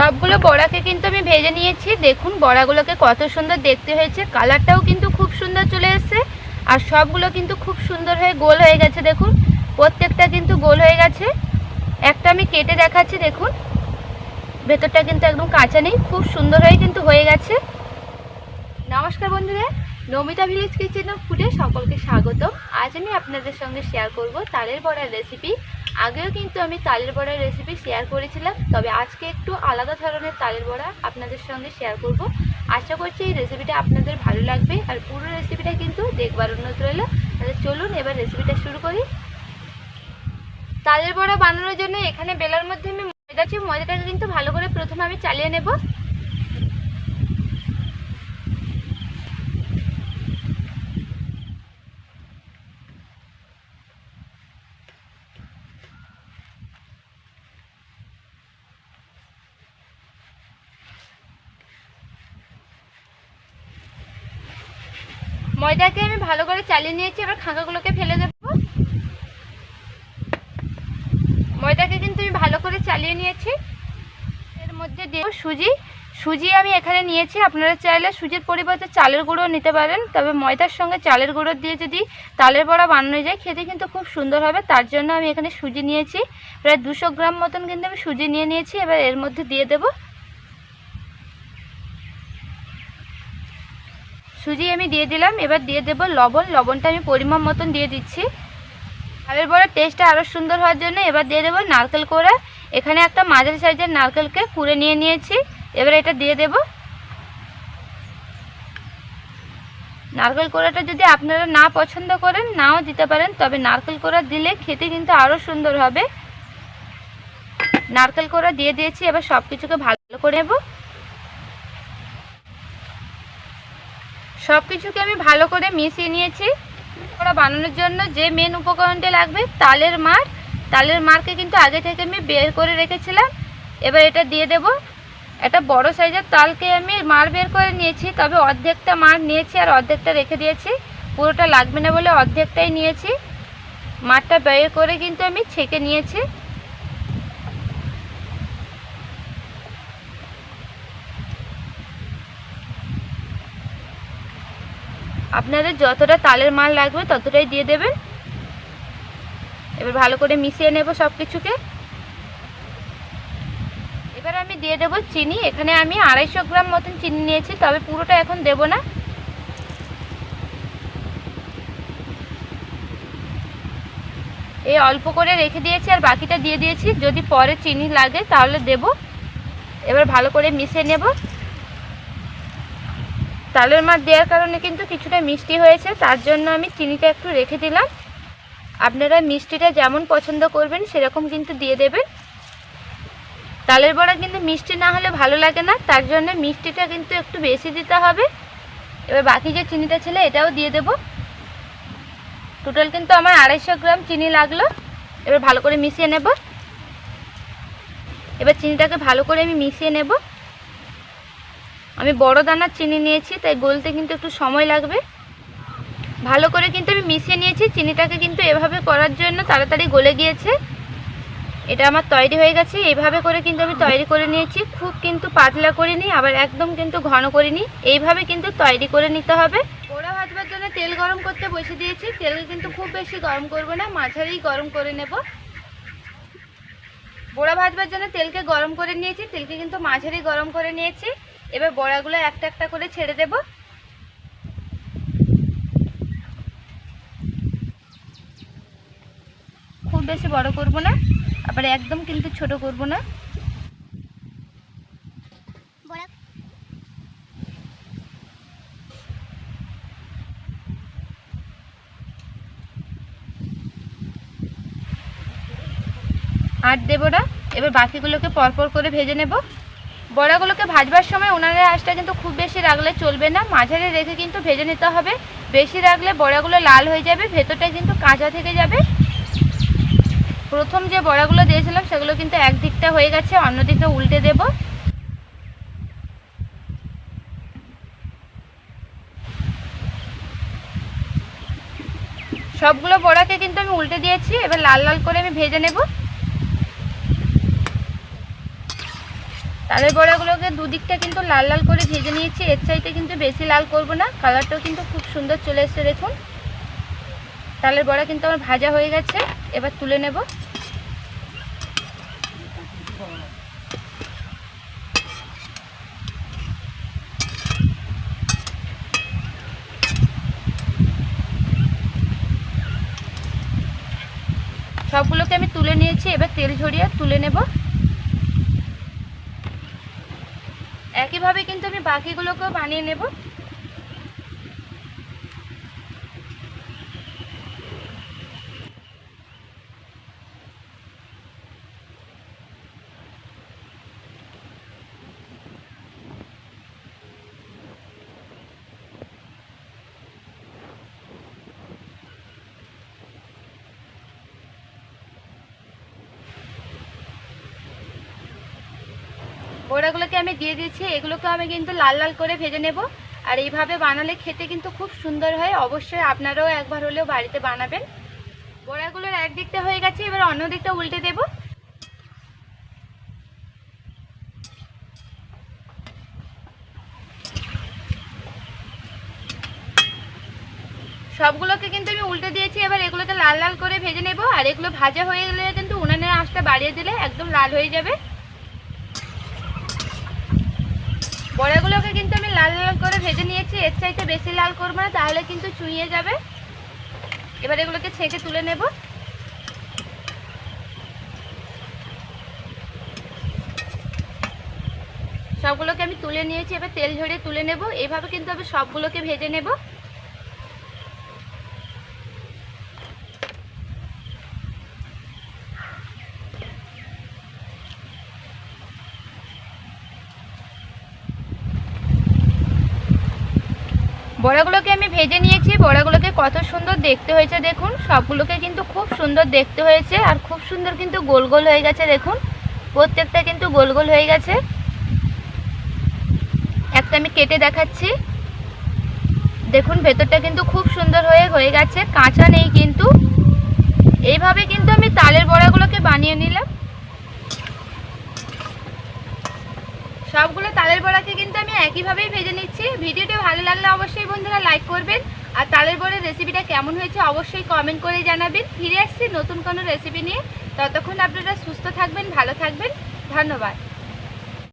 সবগুলো বড়াকে কিন্তু আমি ভেজে নিয়েছি। দেখুন বড়াগুলোকে কত সুন্দর দেখতে হয়েছে। কালারটাও কিন্তু খুব সুন্দর চলে এসছে। আর সবগুলো কিন্তু খুব সুন্দর হয়ে গোল হয়ে গেছে, দেখুন। প্রত্যেকটা কিন্তু গোল হয়ে গেছে। একটা আমি কেটে দেখাচ্ছি, দেখুন। ভেতরটা কিন্তু একদম কাঁচা নেই, খুব সুন্দর হয়ে কিন্তু হয়ে গেছে। নমস্কার বন্ধুরা। নমিতা ভিলেজ কিচেন অফ ফুডে সকলকে স্বাগত আজ আমি আপনাদের সঙ্গে শেয়ার করব তালের বড়ার রেসিপি আগেও কিন্তু আমি তালের বড়ার রেসিপি শেয়ার করেছিলাম, তবে আজকে একটু আলাদা ধরনের তালের বড়া আপনাদের সঙ্গে শেয়ার করব। আশা করছি এই রেসিপিটা আপনাদের ভালো লাগবে, আর পুরো রেসিপিটা কিন্তু দেখবার অনুরোধ রইল। তাহলে চলুন এবার রেসিপিটা শুরু করি। তালের বড়া বানানোর জন্য এখানে বেলার মধ্যে আমি ময়দা ময়দাটাকে কিন্তু ভালো করে প্রথমে আমি চালিয়ে নেব। ময়দাকে আমি ভালো করে চালিয়ে নিয়েছি, এবার খাঁকাগুলোকে ফেলে দেব। ময়দাকে কিন্তু আমি ভালো করে চালিয়ে নিয়েছি। এর মধ্যে দেব সুজি। সুজি আমি এখানে নিয়েছি, আপনারা চাইলে সুজির পরিবর্তে চালের গুঁড়ো নিতে পারেন, তবে ময়দার সঙ্গে চালের গুঁড়ো দিয়ে যদি তালের বড়া বানানো যায়, খেতে কিন্তু খুব সুন্দর হবে, তার জন্য আমি এখানে সুজি নিয়েছি। প্রায় দুশো গ্রাম মতন কিন্তু আমি সুজি নিয়ে নিয়েছি, এবার এর মধ্যে দিয়ে দেব সুজি আমি দিয়ে দিলাম, এবার দিয়ে দেব লবণ। লবণটা আমি পরিমাণ মতন দিয়ে দিচ্ছি। তালের বড়ার টেস্টটা আরও সুন্দর হওয়ার জন্য এবার দিয়ে দেবো নারকেল কোড়া। এখানে একটা মাঝারি সাইজের নারকেলকে কুড়ে নিয়ে নিয়েছি। এবার এটা দিয়ে দেব। নারকেল কোড়াটা যদি আপনারা না পছন্দ করেন, নাও দিতে পারেন, তবে নারকেল কোড়া দিলে খেতে কিন্তু আরও সুন্দর হবে। নারকেল কোড়া দিয়ে দিয়েছি, এবার সব কিছুকে ভালো করে নেব। সব কিছুকে আমি ভালো করে মিশিয়ে নিয়েছি। ওরা বানানোর জন্য যে মেন উপকরণটা লাগবে, তালের মার। তালের মারকে কিন্তু আগে থেকে আমি বের করে রেখেছিলাম। এবার এটা দিয়ে দেব। একটা বড় সাইজের তালকে আমি মার বের করে নিয়েছি, তবে অর্ধেকটা মার নিয়েছি আর অর্ধেকটা রেখে দিয়েছি। পুরোটা লাগবে না বলে অর্ধেকটাই নিয়েছি। মারটা বের করে কিন্তু আমি ছেঁকে নিয়েছি। আপনাদের যতটা তালের মাল লাগবে ততটাই দিয়ে দেবেন। এবার ভালো করে মিশিয়ে নেব সব কিছুকে এবার আমি দিয়ে দেব চিনি। এখানে আমি আড়াইশো গ্রাম মতন চিনি নিয়েছি, তবে পুরোটা এখন দেব না। এই অল্প করে রেখে দিয়েছি আর বাকিটা দিয়ে দিয়েছি। যদি পরে চিনি লাগে তাহলে দেব। এবার ভালো করে মিশিয়ে নেব। তালের মাছ দেওয়ার কারণে কিন্তু কিছুটা মিষ্টি হয়েছে, তার জন্য আমি চিনিটা একটু রেখে দিলাম। আপনারা মিষ্টিটা যেমন পছন্দ করবেন, সেরকম কিন্তু দিয়ে দেবেন। তালের বড়া কিন্তু মিষ্টি না হলে ভালো লাগে না, তার জন্য মিষ্টিটা কিন্তু একটু বেশি দিতে হবে। এবার বাকি যে চিনিটা ছিল, এটাও দিয়ে দেব। টোটাল কিন্তু আমার আড়াইশো গ্রাম চিনি লাগল। এবার ভালো করে মিশিয়ে নেব। এবার চিনিটাকে ভালো করে আমি মিশিয়ে নেব। আমি বড় দানার চিনি নিয়েছি, তাই গলতে কিন্তু একটু সময় লাগবে। ভালো করে কিন্তু আমি মিশিয়ে নিয়েছি, চিনিটাকে কিন্তু এভাবে করার জন্য তাড়াতাড়ি গলে গিয়েছে। এটা আমার তৈরি হয়ে গেছে, এইভাবে করে কিন্তু আমি তৈরি করে নিয়েছি। খুব কিন্তু পাতলা করিনি, আবার একদম কিন্তু ঘন করিনি। এইভাবে কিন্তু তৈরি করে নিতে হবে। পোড়া ভাজবার জন্য তেল গরম করতে বসে দিয়েছি। তেল কিন্তু খুব বেশি গরম করব না, মাঝারি গরম করে নেব। বড়া ভাজবার জন্য তেলকে গরম করে নিয়েছি, তেলকে কিন্তু মাঝারি গরম করে নিয়েছি। এবার বড়াগুলো একটা একটা করে ছেড়ে দেব। খুব বেশি বড় করব না আবার একদম কিন্তু ছোট করব না। আর দেবো না এবার বাকিগুলোকে পরপর করে ভেজে নেব। বড়াগুলোকে ভাজবার সময় উনানের আঁচটা কিন্তু খুব বেশি রাখলে চলবে না। মাঝারে রেখে কিন্তু ভেজে নিতে হবে। বেশি রাখলে বড়াগুলো লাল হয়ে যাবে, ভেতরটা কিন্তু কাঁচা থেকে যাবে। প্রথম যে বড়াগুলো দিয়েছিলাম, সেগুলো কিন্তু একদিকটা হয়ে গেছে, অন্যদিকে উল্টে দেব। সবগুলো বড়াকে কিন্তু আমি উল্টে দিয়েছি, এবার লাল লাল করে আমি ভেজে নেব। তালের বড়াগুলোকে দুদিকটা কিন্তু লাল লাল করে ভেজে নিয়েছি। এর চাইতে কিন্তু বেশি লাল করব না। কালারটাও কিন্তু খুব সুন্দর চলে এসেছে দেখুন। তালের বড়া কিন্তু আমার ভাজা হয়ে গেছে। এবার তুলে নেব। সবগুলোকে আমি তুলে নিয়েছি। এবার তেল ঝরিয়ে তুলে নেব। একইভাবে কিন্তু আমি বাকিগুলোকেও বানিয়ে নেব। বড়াগুলোকে আমি দিয়ে দিয়েছি এগুলোকে আমি কিন্তু লাল লাল করে ভেজে নেব। আর এইভাবে বানালে খেতে কিন্তু খুব সুন্দর হয়, অবশ্যই আপনারাও একবার হলেও বাড়িতে বানাবেন। বড়াগুলোর একদিকটা হয়ে গেছে, এবার অন্য দিকটা উল্টে দেব। সবগুলোকে কিন্তু আমি উল্টে দিয়েছি, এবার এগুলোকে লাল লাল করে ভেজে নেব। আর এগুলো ভাজা হয়ে গেলে কিন্তু উনানের আঁচটা বাড়িয়ে দিলে একদম লাল হয়ে যাবে। বড়াগুলোকে কিন্তু আমি লাল লাল করে ভেজে নিয়েছি। এর চাইতে বেশি লাল করব না, তাহলে কিন্তু চুইয়ে যাবে। এবার এগুলোকে ছেঁকে তুলে নেব। সবগুলোকে আমি তুলে নিয়েছি, এবার তেল ঝরিয়ে তুলে নেব। এভাবে কিন্তু আমি সবগুলোকে ভেজে নেব। বড়াগুলোকে আমি ভেজে নিয়েছি। বড়াগুলোকে কত সুন্দর দেখতে হয়েছে দেখুন। সবগুলোকে কিন্তু খুব সুন্দর দেখতে হয়েছে আর খুব সুন্দর কিন্তু গোল গোল হয়ে গেছে দেখুন। প্রত্যেকটা কিন্তু গোল গোল হয়ে গেছে। একটা আমি কেটে দেখাচ্ছি। দেখুন, ভেতরটা কিন্তু খুব সুন্দর হয়ে হয়ে গেছে। কাঁচা নেই কিন্তু। এইভাবে কিন্তু আমি তালের বড়াগুলোকে বানিয়ে নিলাম। সবগুলো তালের বড়াকে কিন্তু আমি একইভাবেই ভেজে নিচ্ছি। ভিডিওটি ভালো লাগলে অবশ্যই বন্ধুরা লাইক করবেন। আর তালের বড়ার রেসিপিটা কেমন হয়েছে অবশ্যই কমেন্ট করে জানাবেন। ফিরে আসছি নতুন কোনো রেসিপি নিয়ে। ততক্ষণ আপনারা সুস্থ থাকবেন, ভালো থাকবেন। ধন্যবাদ।